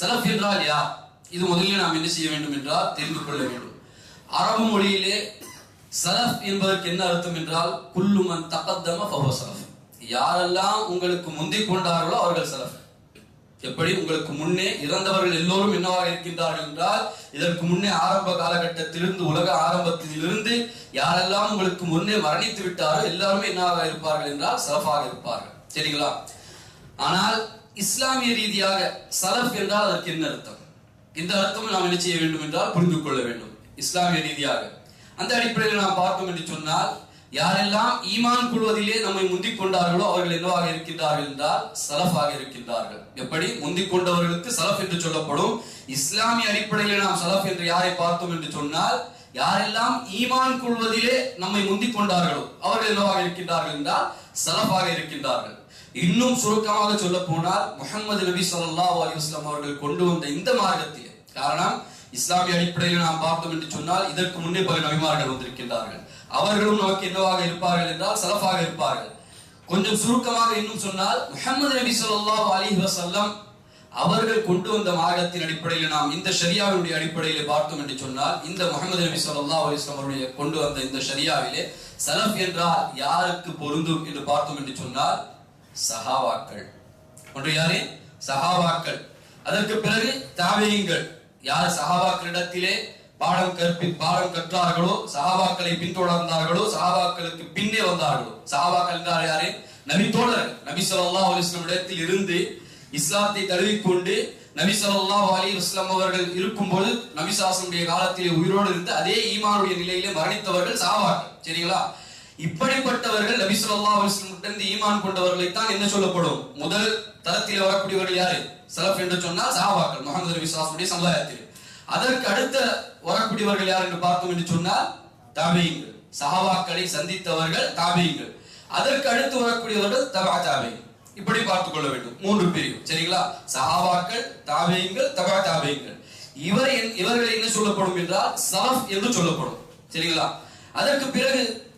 சலஃப் என்றால் யார்? இது முதலில் நாம் என்ன செய்ய வேண்டும் என்றால் தெரிந்து கொள்ள வேண்டும். அரபு மொழியிலே சலஃப் என்பதற்கு என்ன அர்த்தம் என்றால் குல்லுமன் தகத்தம ஃபஹுவ சலஃப். யாரெல்லாம் உங்களுக்கு முந்தி கொண்டார்களோ அவர்கள் சலஃப். எப்படி? உங்களுக்கு முன்னே இறந்தவர்கள் எல்லோரும் என்னவாக இருக்கின்றார்கள் என்றால் இதற்கு முன்னே ஆரம்ப காலகட்டத்திலிருந்து உலக ஆரம்பத்திலிருந்து யாரெல்லாம் உங்களுக்கு முன்னே மரணித்து விட்டாரோ எல்லாருமே என்னவாக இருப்பார்கள் என்றால் சலஃபாக இருப்பார்கள். சரிங்களா? ஆனால் இஸ்லாமிய ரீதியாக சலஃப் என்றால் அதற்கு என்ன அர்த்தம்? இந்த அர்த்தம் நாம் என்ன செய்ய வேண்டும் என்றால் புரிந்து கொள்ள வேண்டும். இஸ்லாமிய ரீதியாக. அந்த அடிப்படையில் நாம் பார்த்தோம் என்று சொன்னால் யாரெல்லாம் ஈமான் கொள்வதிலே நம்மை முந்திக் கொண்டார்களோ அவர்கள் என்னவாக இருக்கின்றார்கள் என்றால் சலஃபாக இருக்கின்றார்கள். எப்படி? முந்திக் கொண்டவர்களுக்கு சலஃப் என்று சொல்லப்படும். இஸ்லாமிய அடிப்படையில் நாம் சலஃப் என்று யாரை பார்த்தோம் என்று சொன்னால் யாரெல்லாம் ஈமான் கொள்வதிலே நம்மை முந்திக் கொண்டார்களோ அவர்கள் என்னவாக இருக்கின்றார்கள் என்றால் சலபாக இருக்கின்றார்கள். இன்னும் சுருக்கமாக சொல்ல போனால் முகமது நபி சொல்லா அலிஸ்லாம் அவர்கள் கொண்டு வந்த இந்த மார்க்கத்தில் காரணம் இஸ்லாமிய அடிப்படையில் நாம் பார்த்தோம் என்று சொன்னால் இதற்கு முன்னே பல நபிமார்கள் வந்திருக்கின்றார்கள். அவர்களும் நமக்கு என்னவாக இருப்பார்கள் என்றால் சலஃபாக இருப்பார்கள். கொஞ்சம் சுருக்கமாக இன்னும் சொன்னால் முகமது நபி சொல்லா அலி வஸல்லம் அவர்கள் கொண்டு வந்த மார்க்கத்தின் அடிப்படையில் நாம் இந்த ஷரியாவினுடைய அடிப்படையில் பார்த்தோம் என்று சொன்னால் இந்த முகமது நபி சொல்லா அலிஸ்லாம் அவருடைய கொண்டு வந்த இந்த ஷரியாவிலே சலப் என்றால் யாருக்கு பொருந்தும் என்று பார்த்தோம் என்று சொன்னால் சஹாபாக்கள். ஒன்று யாரே? சஹாவாக்கள் அதற்கு பிறகு தாபியங்கள். யார் சஹாபாக்களிடத்திலே பாடம் கற்பி பாடம் கற்றார்களோ சஹாபாக்களை பின்தொடர்ந்தார்களோ சஹாபாக்களுக்கு பின்னே வந்தார்களோ சஹாபாக்கள் என்றால் யாரே? நபி தோழர் நபி சொல்லா அலைஹி இடத்தில் இருந்து இஸ்லாத்தை தழுவிக்கொண்டு நபி ஸல்லல்லாஹு அலைஹி அவர்கள் இருக்கும்போது நபிசாசனுடைய காலத்திலே உயிரோடு இருந்து அதே ஈமானுடைய நிலையிலே மரணித்தவர்கள் சாவார்கள். சரிங்களா? இப்படிப்பட்டவர்கள் நபி ஸல்லல்லாஹு இருந்து ஈமான் கொண்டவர்களை தான் என்ன சொல்லப்படும்? முதல் தரத்தில் வரக்கூடியவர்கள் யாரு? சலப் என்று சொன்னால் சாவாக்கள் முகமது நபி ஸல்லல்லாஹு சமுதாயத்தில். அதற்கு அடுத்த வரக்கூடியவர்கள் யார் என்று பார்த்தோம் என்று சொன்னால் தாபியங்கள். சஹாபாக்களை சந்தித்தவர்கள் தாபியங்கள். அதற்கு அடுத்து வரக்கூடியவர்கள் தபா தாபியங்கள். இப்படி பார்த்துக் கொள்ள வேண்டும். மூன்று பிரிவு. சரிங்களா? சஹாபாக்கள் தாபியங்கள் தபா தாபியங்கள். இவர் என்- இவர்கள் என்ன சொல்லப்படும் என்றால் சலஃப் என்று சொல்லப்படும். சரிங்களா? அதற்கு பிறகு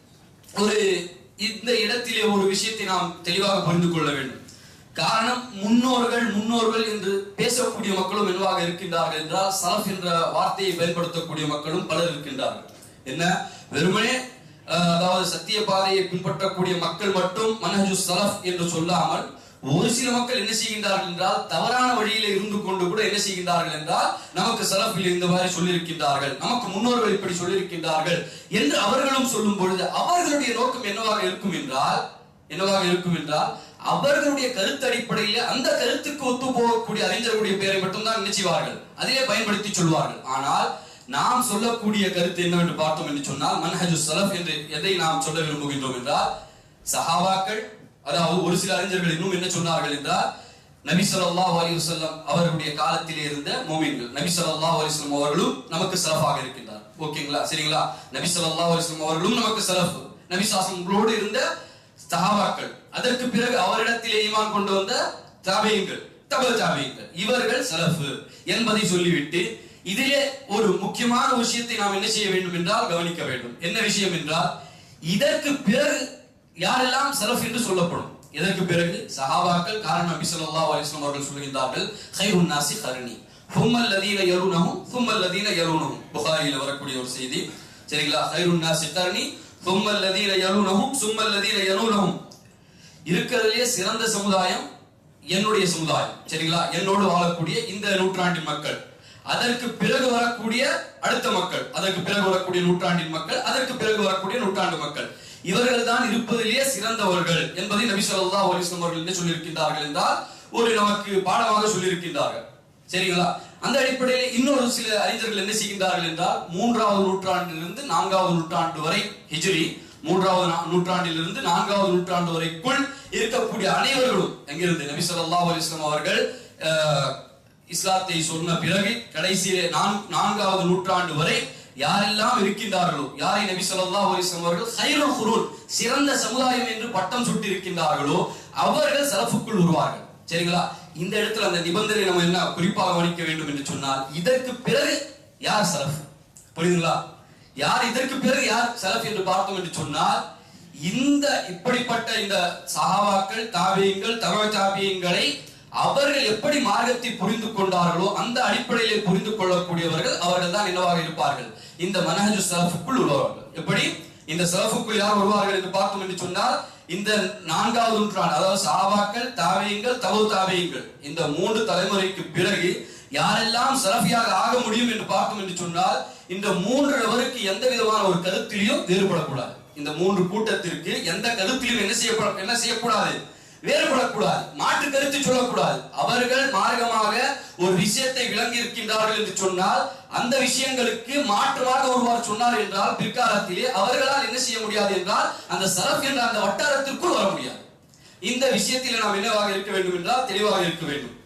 ஒரு இந்த இடத்திலே ஒரு விஷயத்தை நாம் தெளிவாக புரிந்து கொள்ள வேண்டும். காரணம் முன்னோர்கள் முன்னோர்கள் என்று பேசக்கூடிய மக்களும் என்னவாக இருக்கின்றார்கள் என்றால் சலஃப் என்ற வார்த்தையை பயன்படுத்தக்கூடிய மக்களும் பலர் இருக்கின்றார்கள். என்ன? வெறுமனே அதாவது சத்திய பாதையை பின்பற்றக்கூடிய மக்கள் மட்டும் மனஹஜு சலஃப் என்று சொல்லாமல் ஒரு சில மக்கள் என்ன செய்கின்றார்கள் என்றால் தவறான வழியில இருந்து கொண்டு கூட என்ன செய்கின்றார்கள் என்றால் நமக்கு சலஃபில் இந்த மாதிரி சொல்லியிருக்கின்றார்கள். நமக்கு முன்னோர்கள் இப்படி சொல்லியிருக்கின்றார்கள் என்று அவர்களும் சொல்லும் பொழுது அவர்களுடைய நோக்கம் என்னவாக இருக்கும் என்றால் என்னவாக இருக்கும் என்றால் அவர்களுடைய கருத்து அடிப்படையில அந்த கருத்துக்கு ஒத்து போகக்கூடிய அறிஞர்களுடைய பெயரை மட்டும்தான் நினைச்சுவார்கள் அதிலே பயன்படுத்தி சொல்வார்கள். ஆனால் நாம் சொல்லக்கூடிய கருத்து என்னவென்று பார்த்தோம் என்று சொன்னால் மன்ஹஜு சலஃப் என்று எதை நாம் சொல்ல விரும்புகின்றோம் என்றால் சஹாபாக்கள் அதாவது ஒரு சில அறிஞர்கள் இன்னும் என்ன சொன்னார்கள் என்றால் நபி சொல்லா அலிவசல்லம் அவர்களுடைய காலத்திலே இருந்த மோமின்கள் நபி சொல்லா அலிஸ்லம் அவர்களும் நமக்கு சலஃபாக இருக்கின்றார். ஓகேங்களா? சரிங்களா? நபி சொல்லா அலிஸ்லம் அவர்களும் நமக்கு சலஃப். நபி சாசங்களோடு இருந்த சஹாபாக்கள் அதற்கு பிறகு அவரிடத்திலே ஈமான் கொண்டு வந்த தாபியங்கள் தபல் தாபியங்கள் இவர்கள் சலஃப் என்பதை சொல்லிவிட்டு இதிலே ஒரு முக்கியமான விஷயத்தை நாம் என்ன செய்ய வேண்டும் என்றால் கவனிக்க வேண்டும். என்ன விஷயம் என்றால் இதற்கு பிறகு யாரெல்லாம் சலஃப் என்று சொல்லப்படும்? இதற்கு பிறகு சஹாபாக்கள் காரணம் நபி ஸல்லல்லாஹு அலைஹி வஸல்லம் அவர்கள் சொல்கின்றார்கள் கைருன் நாசி கருணி. ஹும்மல் லதீன யருனஹும் ஹும்மல் லதீன யருனஹும். புகாரியில் வரக்கூடிய ஒரு செய்தி. சரிங்களா? கைருன் நாசி கருணி. ஹும்மல் லதீன யருனஹும் சும்மல் லதீன யருனஹும். இருக்கிறதுலே சிறந்த சமுதாயம் என்னுடைய சமுதாயம். சரிங்களா? என்னோடு வாழக்கூடிய இந்த நூற்றாண்டின் மக்கள். அதற்கு பிறகு வரக்கூடிய அடுத்த மக்கள் அதற்கு பிறகு வரக்கூடிய நூற்றாண்டின் மக்கள் அதற்கு பிறகு வரக்கூடிய நூற்றாண்டு மக்கள். இவர்கள் தான் இருப்பதிலேயே சிறந்தவர்கள் என்பதை நபி ஸல்லல்லாஹு அலைஹி அவர்கள் என்ன சொல்லியிருக்கின்றார்கள் என்றால் ஒரு நமக்கு பாடமாக சொல்லியிருக்கின்றார்கள். சரிங்களா? அந்த அடிப்படையில் இன்னொரு சில அறிஞர்கள் என்ன செய்கின்றார்கள் என்றால் மூன்றாவது நூற்றாண்டிலிருந்து நான்காவது நூற்றாண்டு வரை ஹிஜ்ரி மூன்றாவது நூற்றாண்டிலிருந்து நான்காவது நூற்றாண்டு வரைக்குள் இருக்கக்கூடிய அனைவர்களும் எங்கிருந்து? நபி சொல்லா அலிஸ்லாம் அவர்கள் அஹ், இஸ்லாத்தை சொன்ன பிறகு கடைசியிலே நான்காவது நூற்றாண்டு வரை யாரெல்லாம் இருக்கின்றார்களோ யாரை நபி சொல்லா அவர்கள் ஹைருல் சிறந்த சமுதாயம் என்று பட்டம் சுட்டி இருக்கின்றார்களோ அவர்கள் சலஃபுக்குள் வருவார்கள் சரிங்களா? இந்த இடத்துல அந்த நிபந்தனை நம்ம என்ன குறிப்பாக கவனிக்க வேண்டும் என்று சொன்னால் இதற்கு பிறகு யார் சலஃப்? புரியுதுங்களா? யார் இதற்கு பிறகு யார் சலஃப் என்று பார்த்தோம் என்று சொன்னால் இந்த இப்படிப்பட்ட இந்த சஹாபாக்கள் தாபியங்கள் தகவல் தாபியங்களை அவர்கள் எப்படி மார்க்கத்தை புரிந்து கொண்டார்களோ அந்த அடிப்படையிலே புரிந்து கொள்ளக்கூடியவர்கள் அவர்கள் தான் என்னவாக இருப்பார்கள். இந்த மனஹஜு சலஃபுக்குள் வருவார்கள் எப்படி? இந்த சலஃபுக்குள் யார் வருவார்கள் என்று பார்த்தோம் என்று சொன்னால் இந்த நான்காவது நூற்றாண்டு அதாவது சாபாக்கள் தாவியங்கள் தவு தாவியங்கள் இந்த மூன்று தலைமுறைக்கு பிறகு யாரெல்லாம் சலஃபியாக ஆக முடியும் என்று பார்த்தோம் என்று சொன்னால் இந்த மூன்று நபருக்கு எந்த விதமான ஒரு கருத்திலையும் வேறுபடக்கூடாது. இந்த மூன்று கூட்டத்திற்கு எந்த கருத்திலும் என்ன செய்யப்பட என்ன செய்யக்கூடாது? வேறுபடக்கூடாது. மாற்று கருத்து சொல்லக்கூடாது. அவர்கள் மார்க்கமாக ஒரு விஷயத்தை விளங்கி இருக்கின்றார்கள் என்று சொன்னால் அந்த விஷயங்களுக்கு மாற்றமாக ஒருவர் சொன்னார் என்றால் பிற்காலத்திலே அவர்களால் என்ன செய்ய முடியாது என்றால் அந்த சரப் என்ற அந்த வட்டாரத்திற்குள் வர முடியாது. இந்த விஷயத்தில் நாம் என்னவாக இருக்க வேண்டும் என்றால் தெளிவாக இருக்க வேண்டும்.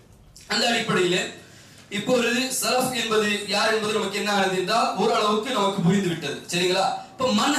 அந்த அடிப்படையிலே இப்பொழுது சரப் என்பது யார் என்பது நமக்கு என்ன ஆனது என்றால் ஓரளவுக்கு நமக்கு புரிந்து விட்டது சரிங்களா? இப்ப மன்